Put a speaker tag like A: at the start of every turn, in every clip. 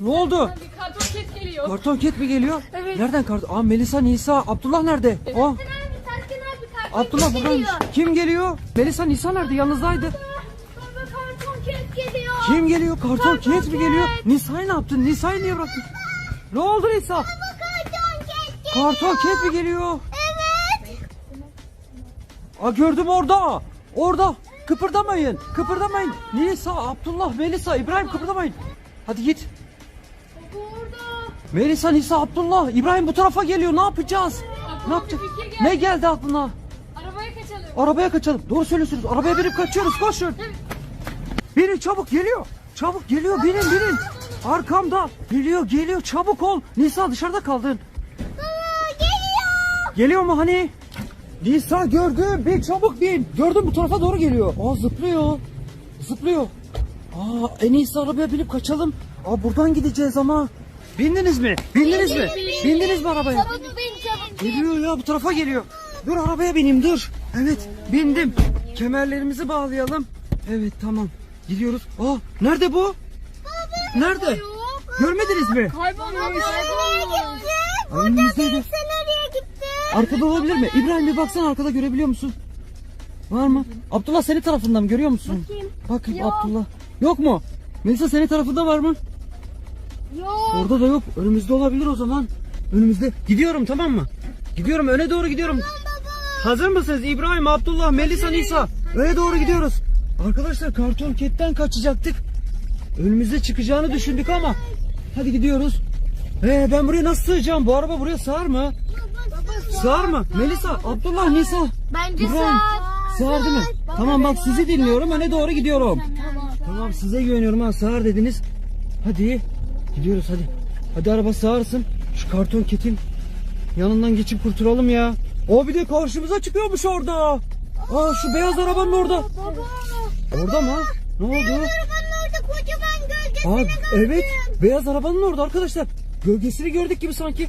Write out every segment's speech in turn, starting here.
A: Ne oldu?
B: Bir karton ket geliyor.
A: Karton ket mi geliyor?
B: Evet.
A: Nereden karton? Aa Melisa, Nisa, Abdullah nerede? Aa,
C: abi karton
A: Abdullah
C: geliyor.
A: Kim geliyor? Melisa, Nisa nerede? Yanınızdaydı.
C: Baba karton ket geliyor.
A: Kim geliyor? Karton
C: Karton
A: ket mi geliyor? Nisa'yı ne yaptın? Nisa'yı niye bıraktın? Ne oldu Nisa?
C: Baba karton ket geliyor.
A: Karton ket mi geliyor?
C: Evet.
A: Aa gördüm orada. Orada. Kıpırdamayın. Kıpırdamayın. Nisa, Abdullah, Melisa, İbrahim kıpırdamayın. Hadi git. Melisa, Nisa, Abdullah, İbrahim bu tarafa geliyor. Ne yapacağız? Ne yapacağız?
B: bir fikir geldi.
A: Ne geldi aklına?
B: Arabaya kaçalım.
A: Arabaya kaçalım. Doğru söylüyorsunuz. Arabaya binip kaçıyoruz. Koşun. Binin çabuk geliyor. Çabuk geliyor. Binin binin. Arkamda. Geliyor geliyor. Çabuk ol. Nisa dışarıda kaldın.
C: Baba geliyor.
A: Geliyor mu hani? Nisa gördüm. Bin çabuk bin. Gördüm bu tarafa doğru geliyor. Aa zıplıyor. Zıplıyor. Aa en iyisi arabaya binip kaçalım. Aa buradan gideceğiz ama. Bindiniz mi? Bindiniz mi? Bindiniz mi arabaya?
C: Çabuk bin çabuk.
A: Geliyor ya bu tarafa geliyor. Dur arabaya bineyim dur. Evet bindim. Kemerlerimizi bağlayalım. Evet tamam. Gidiyoruz. Aa nerede bu? Nerede? Görmediniz mi?
B: Kaybolmuş.
C: Sen nereye gitti?
A: Arkada olabilir mi? İbrahim bir baksana arkada görebiliyor musun? Var mı? Abdullah senin tarafından mı görüyor musun?
C: Bakayım.
A: Bakayım
C: Yok.
A: Abdullah. Yok mu? Melisa senin tarafında var mı?
C: Yok.
A: Orada da yok. Önümüzde olabilir o zaman. Önümüzde. Gidiyorum tamam mı? Gidiyorum öne doğru gidiyorum. Hazır mısınız İbrahim, Abdullah, Melisa, Nisa? Öne doğru gidiyoruz. Arkadaşlar karton ketten kaçacaktık. Önümüze çıkacağını düşündük ama. Hadi gidiyoruz. Ee, ben buraya nasıl sığacağım? Bu araba buraya sığar mı? Sığar mı? Melisa, Abdullah, Nisa.
C: Bence
A: İbrahim. Sığar değil mi? Tamam bak sizi dinliyorum. Öne doğru gidiyorum.
C: Tamam.
A: Tamam size güveniyorum ha sığar dediniz. Hadi gidiyoruz hadi. Hadi araba sığarsın. Şu karton ketin yanından geçip kurtulalım ya. O bir de karşımıza çıkıyormuş orada. Aa şu beyaz arabanın orada.
C: Baba.
A: Orada mı? Ne oldu?
C: Arabanın orada kocaman gölgesini
A: Aa,
C: gördüm.
A: evet beyaz arabanın orada arkadaşlar. Gölgesini gördük gibi sanki.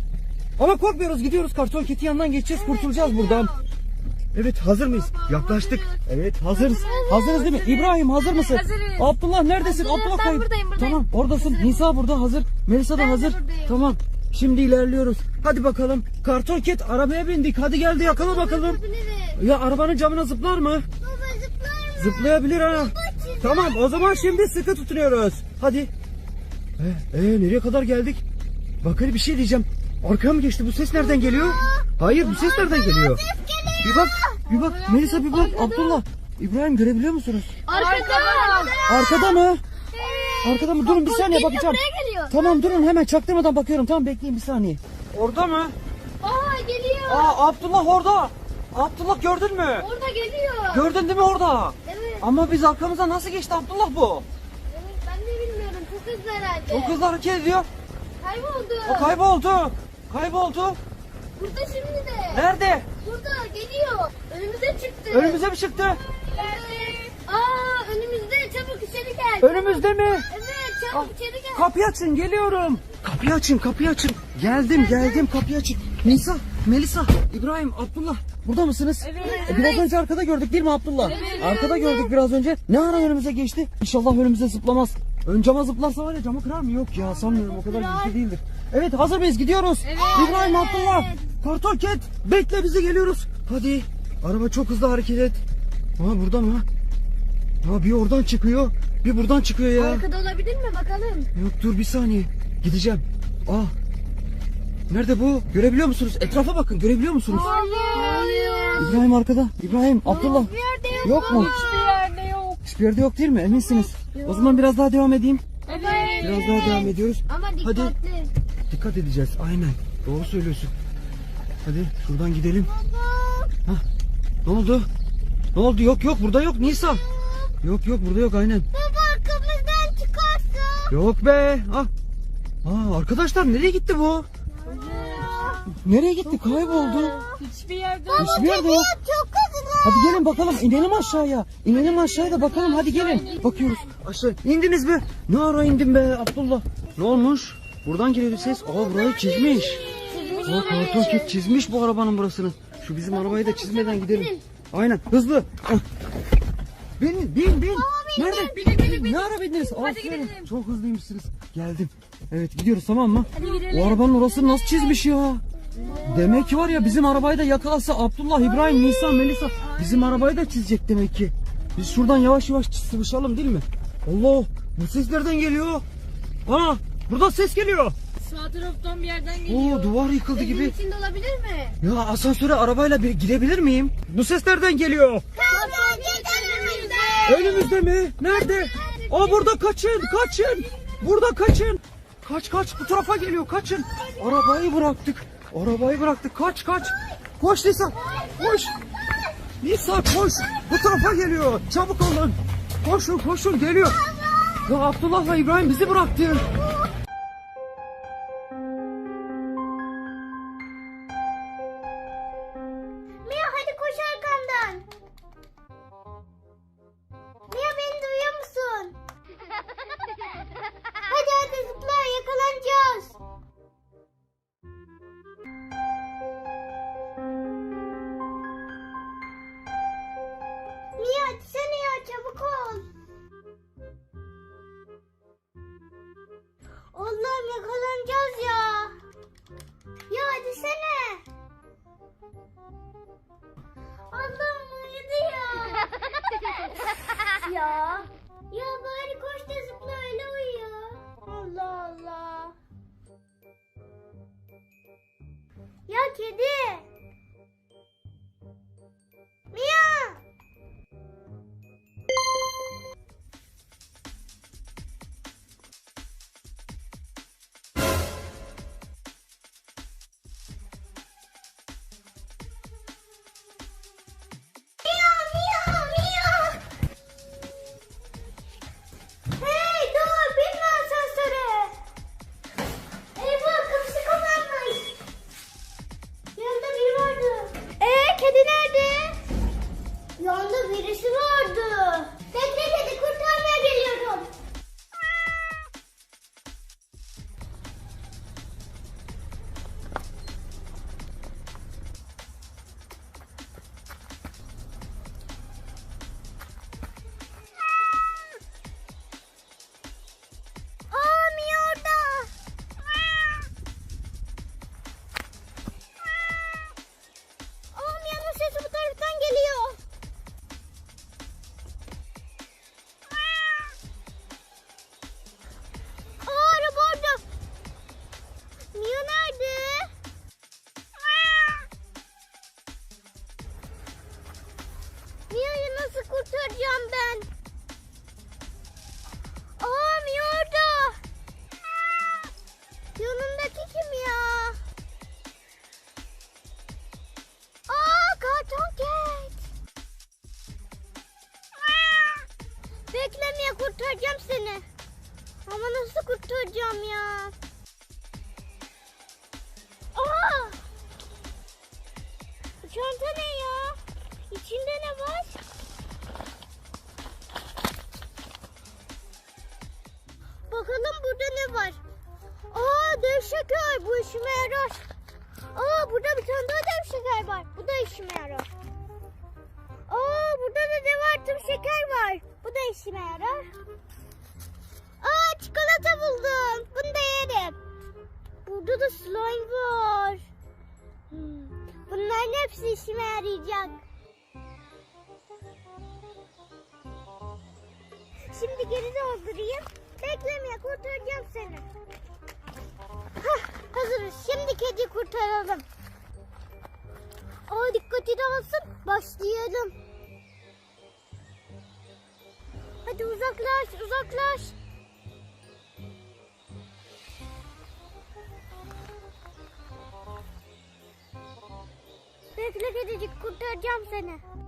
A: Ama korkmuyoruz gidiyoruz karton ketin yanından geçeceğiz kurtulacağız buradan. Evet hazır mıyız? Yaklaştık. Evet hazırız. Hazırız değil mi? İbrahim hazır mısın?
B: Hazırız.
A: Abdullah neredesin?
C: Hazırım,
A: Abdullah
C: ben
A: kayıp.
C: buradayım, buradayım.
A: Tamam oradasın. Nisa burada hazır. Melisa da
C: Ben de
A: hazır.
C: buradayım.
A: Tamam. Şimdi ilerliyoruz. Hadi bakalım. Karton ket arabaya bindik. Hadi geldi yakala bakalım. Ya arabanın camına zıplar mı?
C: Baba zıplar mı?
A: Zıplayabilir ha. Tamam o zaman şimdi sıkı tutunuyoruz. Hadi. Ee, ee, nereye kadar geldik? Bak hele bir şey diyeceğim. Arkaya mı geçti? Bu ses nereden geliyor? Hayır bu ses nereden geliyor? Bir bak, bir bak. Melisa bir bak. Abdullah. İbrahim görebiliyor musunuz?
C: Arkada.
A: Arkada mı? Arkada mı? Durun bir saniye bakacağım. Tamam durun hemen çaktırmadan bakıyorum. Tamam bekleyin bir saniye. Orada mı?
C: Aa geliyor.
A: Aa Abdullah orada. Abdullah gördün mü?
C: Orada geliyor.
A: Gördün değil mi orada?
C: Evet.
A: Ama biz arkamıza nasıl geçti Abdullah bu?
C: Evet ben de bilmiyorum. Çok hızlı herhalde.
A: Çok hızlı hareket ediyor.
C: Kayboldu.
A: O kayboldu. Kayboldu.
C: Burada şimdi de.
A: Nerede?
C: Burada geliyor. Önümüze çıktı.
A: Önümüze mi çıktı?
C: Evet. Aa önümüzde çabuk içeri gel.
A: Önümüzde mi?
C: Evet çabuk içeri gel.
A: Kapıyı açın geliyorum. Kapıyı açın kapıyı açın. Geldim geldim kapıyı açın. Nisa, Melisa, İbrahim, Abdullah burada mısınız?
B: Evet.
A: E, Biraz önce arkada gördük değil mi Abdullah? Arkada gördük biraz önce. Ne ara önümüze geçti? İnşallah önümüze zıplamaz. Ön cama zıplarsa var ya camı kırar mı? Yok ya sanmıyorum o kadar bir şey değildir. Evet hazır mıyız? Gidiyoruz. İbrahim, Abdullah. Karton ket bekle bizi geliyoruz. Hadi. Araba çok hızlı hareket et. Aa burada mı? Ha bir oradan çıkıyor. Bir buradan çıkıyor ya.
C: Arkada olabilir mi bakalım?
A: Yok dur bir saniye. Gideceğim. Aa. Nerede bu? Görebiliyor musunuz? Etrafa bakın. Görebiliyor musunuz?
C: Hayır.
A: İbrahim arkada. İbrahim, Abdullah.
C: Bir yerde yok.
A: Yok mu?
B: Hiçbir yerde yok.
A: Hiçbir yerde yok değil mi? Eminsiniz. O zaman biraz daha devam edeyim.
B: Evet.
A: Biraz daha devam ediyoruz.
C: Ama
A: Hadi.
C: dikkatli.
A: Dikkat edeceğiz. Aynen. Doğru söylüyorsun. Hadi şuradan gidelim. Hah. Ne oldu? Ne oldu? Yok yok burada yok Nisa. Yok yok burada yok aynen.
C: Baba arkamızdan çıkarsa.
A: Yok be. Ah. Aa, arkadaşlar nereye gitti bu? Nereye gitti? Kayboldu.
B: Hiçbir yerde yok.
A: Hiçbir yerde yok.
C: Çok hızlı.
A: Hadi gelin bakalım inelim aşağıya. İnelim aşağıya da bakalım hadi gelin. Bakıyoruz aşağı. İndiniz mi? Ne ara indin be Abdullah? Ne olmuş? Buradan geliyordu ses. Aa burayı çizmiş. Aa karton ket çizmiş bu arabanın burasını. Şu bizim arabayı da çizmeden gidelim. Aynen hızlı. Ah. Bin bin bin. Nerede?
B: Bindik, bindik, bindik.
A: Ne ara bindiniz? Aferin.
B: gidelim.
A: Çok hızlıymışsınız. Geldim. Evet gidiyoruz tamam mı?
B: Hadi gidelim.
A: O arabanın orasını nasıl çizmiş ya? Demek ki var ya bizim arabayı da yakalasa Abdullah, İbrahim, Nisa, Melisa bizim arabayı da çizecek demek ki. Biz şuradan yavaş yavaş sıvışalım değil mi? Allah bu ses nereden geliyor? Aa burada ses geliyor.
B: Sağ taraftan bir yerden geliyor.
A: Oo duvar yıkıldı gibi.
C: içinde olabilir mi?
A: Ya asansöre arabayla bir gidebilir miyim? Bu ses nereden geliyor? Önümüzde mi? Nerede? Aa burada kaçın, kaçın. Burada kaçın. Kaç kaç bu tarafa geliyor kaçın. Arabayı bıraktık. Arabayı bıraktık. Kaç kaç. Koş Nisa. Koş. Nisa koş. Bu tarafa geliyor. Çabuk olun. Koşun koşun geliyor. Ya Abdullah'la İbrahim bizi bıraktı.
C: Mia'yı nasıl kurtaracağım ben? Aa Mia orada. Yanındaki kim ya? Aa karton ket. Bekle Mia kurtaracağım seni. Ama nasıl kurtaracağım ya? Aa! Çanta ne? İçinde ne var? Bakalım burada ne var? Aa dev şeker bu işime yarar. Aa burada bir tane daha dev şeker var. Bu da işime yarar. Aa burada da dev artım şeker var. Bu da işime yarar. Aa çikolata buldum. Bunu da yerim. Burada da slime var. Hmm, Bunların hepsi işime yarayacak. Şimdi geri doldurayım. Beklemeye kurtaracağım seni. Hah, hazırız. Şimdi kedi kurtaralım. Aa dikkati dağılsın. Başlayalım. Hadi uzaklaş, uzaklaş. Bekle kedicik kurtaracağım seni.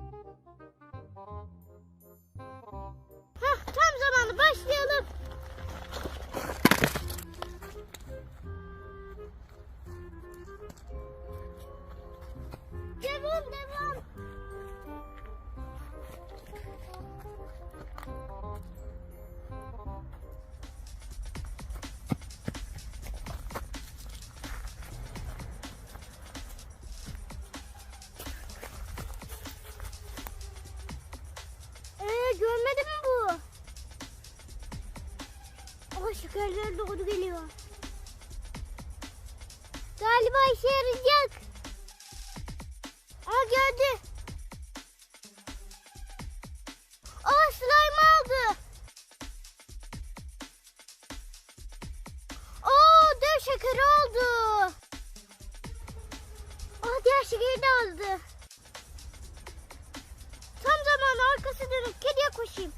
C: Başlayalım. İşe yarayacak. Aa geldi. Aa slime aldı. Oo dev şekeri aldı. Aa diğer şekeri de aldı. Tam zamanı arkası dönüp kediye koşayım.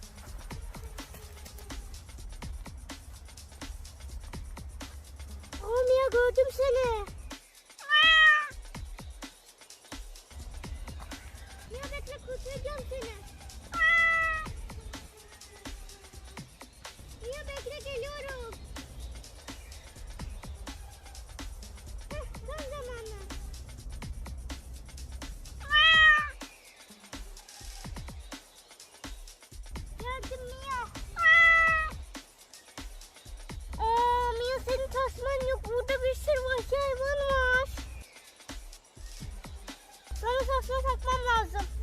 C: Aa Mia gördüm seni. Geldim Mia. Aa Mia senin tasman yok. Burada bir sürü vahşi hayvan var. Sana tasma takmam lazım.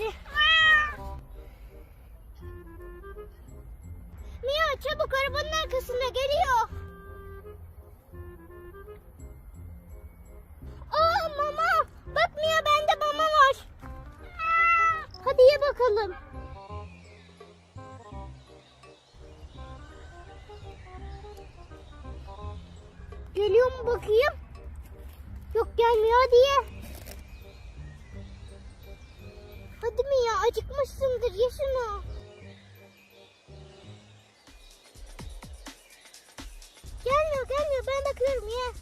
C: 是 gelmiyor ben bakıyorum ye.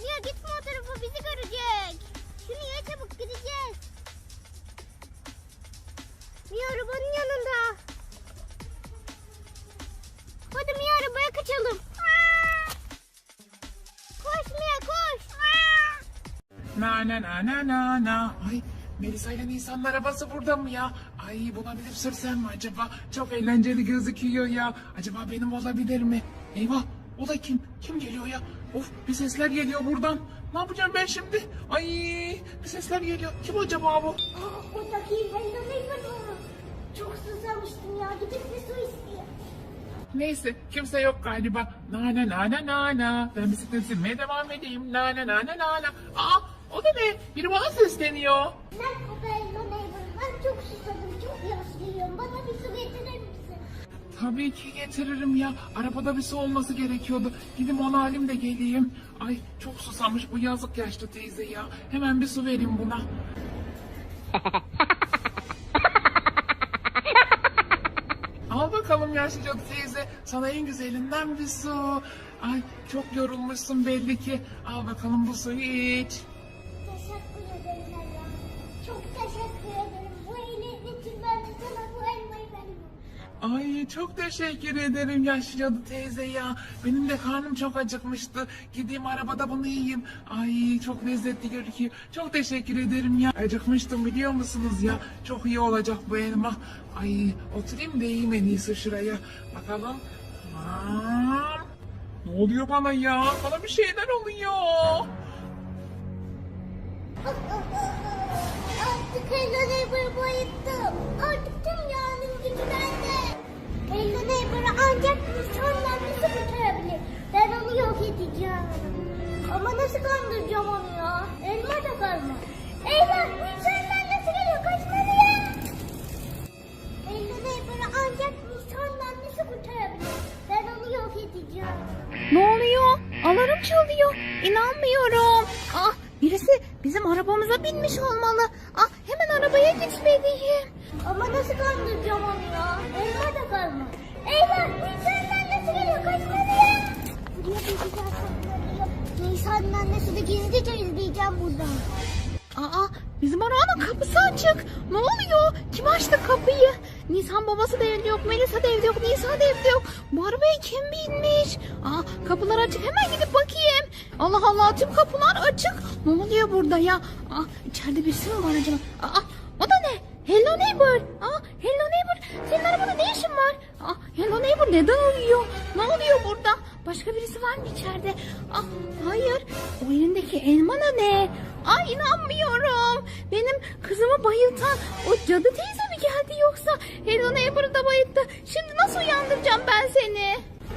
C: Mia gitme o tarafa bizi görecek. Şunu ye çabuk gideceğiz. Mia arabanın yanında. Hadi Mia arabaya kaçalım. Koş Mia koş.
D: Na na na na na na. Ay Melisa ile Nisan'ın arabası burada mı ya? Ay buna binip sürsem mi acaba? Çok eğlenceli gözüküyor ya. Acaba benim olabilir mi? Eyvah o da kim? Kim geliyor ya? Of bir sesler geliyor buradan. Ne yapacağım ben şimdi? Ay bir sesler geliyor. Kim acaba bu?
C: Aa, Buradaki ben de Çok susamıştım ya gidip bir su isteyeyim.
D: Neyse kimse yok galiba. Na na na na na na. Ben bisiklet sürmeye devam edeyim. Na na na na na na. Aa o da ne? Biri bana sesleniyor.
C: Merhaba çok susadım çok yaşlıyım. Bana bir su getirir misin?
D: Tabii ki getiririm ya. Arabada bir su olması gerekiyordu. Gidip onu alayım da geleyim. Ay çok susamış bu yazık yaşlı teyze ya. Hemen bir su vereyim buna. Al bakalım yaşlıca teyze. Sana en güzelinden bir su. Ay çok yorulmuşsun belli ki. Al bakalım bu suyu iç.
C: Çok teşekkür ederim
D: yaşlı cadı teyze ya. Benim de karnım çok acıkmıştı. Gideyim arabada bunu yiyeyim. Ay çok lezzetli gözüküyor. Çok teşekkür ederim ya. Acıkmıştım biliyor musunuz ya? Çok iyi olacak bu elma. Ay oturayım da yiyeyim en iyisi şuraya. Bakalım. Aa, ne oluyor bana ya? Bana bir şeyler oluyor.
C: Artık Neighbor'ı bayıldım. Artık tüm yağının gücü bende. Hello Neighbor'ı ancak nasıl kurtarabilir? Ben onu yok edeceğim. Ama nasıl kandıracağım onu ya? Elma da kalma. Eyvah! İnsanlar nasıl geliyor? Kaçmalıyım. Hello Neighbor'ı ancak nasıl kurtarabilir? Ben onu yok edeceğim.
B: Ne oluyor? Alarm çalıyor. İnanmıyorum. Ah birisi bizim arabamıza binmiş olmalı. Ah arabaya gitmeliyim.
C: Ama nasıl kandıracağım onu ya? Elma da kalma. Eyvah! Nisan'dan nasıl geliyor? Kaçmalıyım. Buraya bir güzel. Nisan'ın annesi gizlice izleyeceğim buradan.
B: Aa bizim arabanın kapısı açık. Ne oluyor? Kim açtı kapıyı? Nisan babası da evde yok. Melisa da evde yok. Nisa da evde yok. Bu arabaya kim binmiş? Aa, kapılar açık. Hemen gidip bakayım. Allah Allah tüm kapılar açık. Ne oluyor burada ya? Aa, içeride birisi mi var acaba? Aa, o da ne? Hello neighbor. Aa, hello neighbor. Senin arabada ne işin var? Aa, hello neighbor neden uyuyor? Ne oluyor burada? Başka birisi var mı içeride? Aa, hayır. O elindeki elma ne? Ay inanmıyorum. Benim kızımı bayıltan o cadı teyze mi geldi yoksa? Hello neighbor'ı da bayılttı. Şimdi nasıl uyandıracağım ben seni?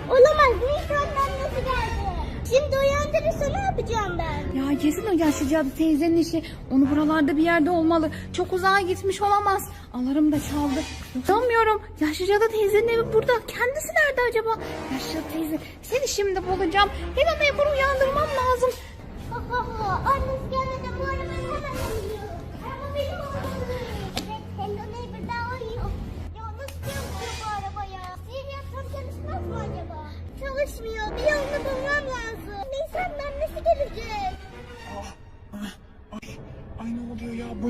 C: Olamaz. Nisan'dan nasıl geldi? Şimdi uyandırırsa ne yapacağım ben?
B: Ya kesin o yaşlı cadı teyzenin işi. Onu buralarda bir yerde olmalı. Çok uzağa gitmiş olamaz. Alarm da çaldı. Sanmıyorum. Yaşlı cadı teyzenin evi burada. Kendisi nerede acaba? Yaşlı cadı teyze. Seni şimdi bulacağım. Hello neighbor uyandırmam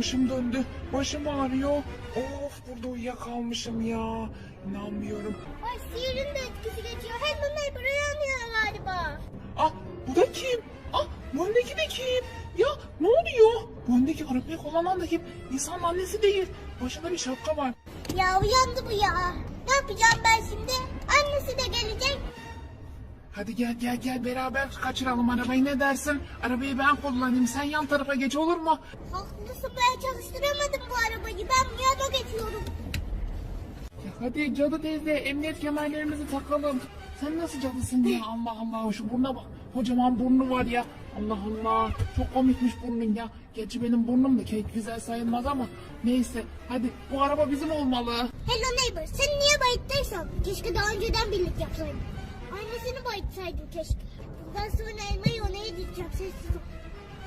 D: Başım döndü. Başım ağrıyor. Of burada uyuyakalmışım ya. İnanmıyorum.
C: Ay sihirin de etkisi geçiyor. Hello neighbor uyanıyor galiba.
D: Ah bu da kim? Ah bu öndeki de kim? Ya ne oluyor? Bu öndeki arabayı kullanan da kim? Nisan'ın annesi değil. Başında bir şapka var.
C: Ya uyandı bu ya. Ne yapacağım ben şimdi? Annesi de gelecek.
D: Hadi gel gel gel beraber kaçıralım arabayı ne dersin? Arabayı ben kullanayım sen yan tarafa geç olur mu?
C: Haklısın ben çalıştıramadım bu arabayı. Ben yana geçiyorum.
D: Ya hadi cadı teyze emniyet kemerlerimizi takalım. Sen nasıl cadısın ya Allah Allah şu burnuna bak. Kocaman burnu var ya. Allah Allah çok komikmiş burnun ya. Gerçi benim burnum da kek güzel sayılmaz ama neyse hadi bu araba bizim olmalı.
C: Hello neighbor sen niye bayıttıysan keşke daha önceden birlik yapsaydın. Annesini bayıtsaydın keşke. Bundan sonra elmayı ona yedireceğim sessiz ol.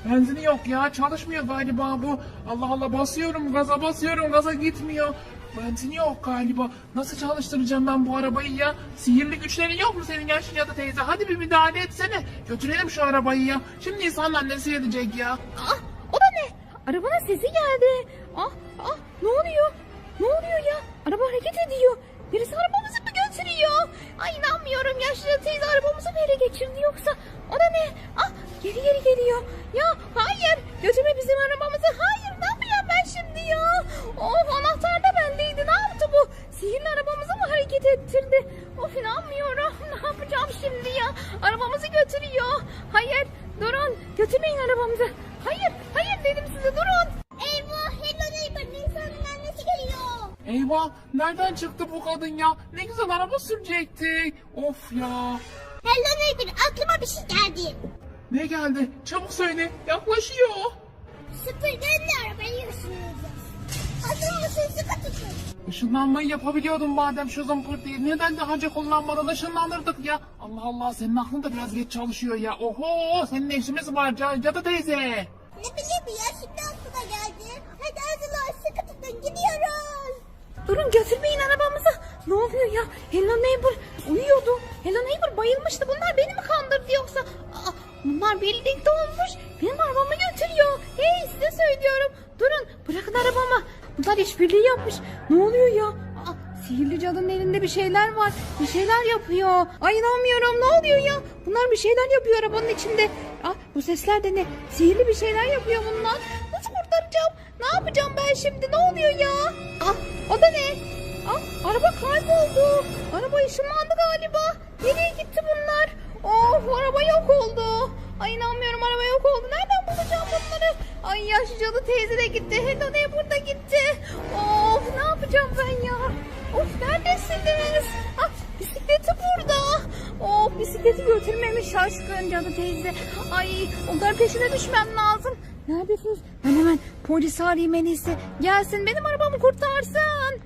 D: Benzini yok ya çalışmıyor galiba bu. Allah Allah basıyorum gaza basıyorum gaza gitmiyor. Benzin yok galiba. Nasıl çalıştıracağım ben bu arabayı ya? Sihirli güçlerin yok mu senin yaşlı cadı teyze? Hadi bir müdahale etsene. Götürelim şu arabayı ya. Şimdi insanın annesi edecek ya.
B: Ah o da ne? Arabanın sesi geldi. Ah ah ne oluyor? Ne oluyor ya? Araba hareket ediyor. Birisi arabamızı mı götürüyor? Ay inanmıyorum yaşlı teyze arabamızı mı ele geçirdi yoksa? O da ne? Ah geri geri geliyor. Ya hayır götürme bizim arabamızı. Hayır ne yapacağım ben şimdi ya? Of anahtar da bendeydi. Ne yaptı bu? Sihirli arabamızı mı hareket ettirdi? Of inanmıyorum. Ne yapacağım şimdi ya? Arabamızı götürüyor. Hayır durun götürmeyin arabamızı. Hayır hayır dedim size durun.
C: Eyvah hello neighbor Nisan'ın annesi geliyor.
D: Eyvah nereden çıktı bu kadın ya? Sürecektik. Of ya.
C: Hello neighbor aklıma bir şey geldi.
D: Ne geldi? Çabuk söyle. Yaklaşıyor.
C: Süpürgeyle arabayı ışınlayacağız. Hazır mısın sıkı tutun.
D: Işınlanmayı yapabiliyordum madem şu zımpırtıyı. Neden daha önce kullanmadan ışınlanırdık ya? Allah Allah senin aklın da biraz geç çalışıyor ya. Oho senin ne işimiz var Ca- cadı teyze.
C: Ne bileyim ya şimdi aklıma geldi. Hadi hazırlar sıkı tutun gidiyoruz.
B: Durun götürmeyin arabamızı. Ne oluyor ya? Hello Neighbor uyuyordu. Hello Neighbor bayılmıştı. Bunlar beni mi kandırdı yoksa? Aa, bunlar birlikte olmuş. Benim arabamı götürüyor. Hey size söylüyorum. Durun bırakın arabamı. Bunlar işbirliği yapmış. Ne oluyor ya? Aa, sihirli cadının elinde bir şeyler var. Bir şeyler yapıyor. Ay inanmıyorum ne oluyor ya? Bunlar bir şeyler yapıyor arabanın içinde. Aa, bu sesler de ne? Sihirli bir şeyler yapıyor bunlar. Nasıl kurtaracağım? Ne yapacağım ben şimdi? Ne oluyor ya? Ah, o da ne? Ah, araba kayboldu. Araba ışınlandı galiba. Nereye gitti bunlar? Of, araba yok oldu. Ay inanmıyorum araba yok oldu. Nereden bulacağım bunları? Ay yaşlı cadı teyze de gitti. Hello ne burada gitti. Of, ne yapacağım ben ya? Of, neredesiniz? Ah, bisikleti burada. Of, bisikleti götürmemiş şaşkın cadı teyze. Ay, onların peşine düşmem lazım. Neredesiniz? Ben hemen polisi arayayım en iyisi. Gelsin benim arabamı kurtarsın.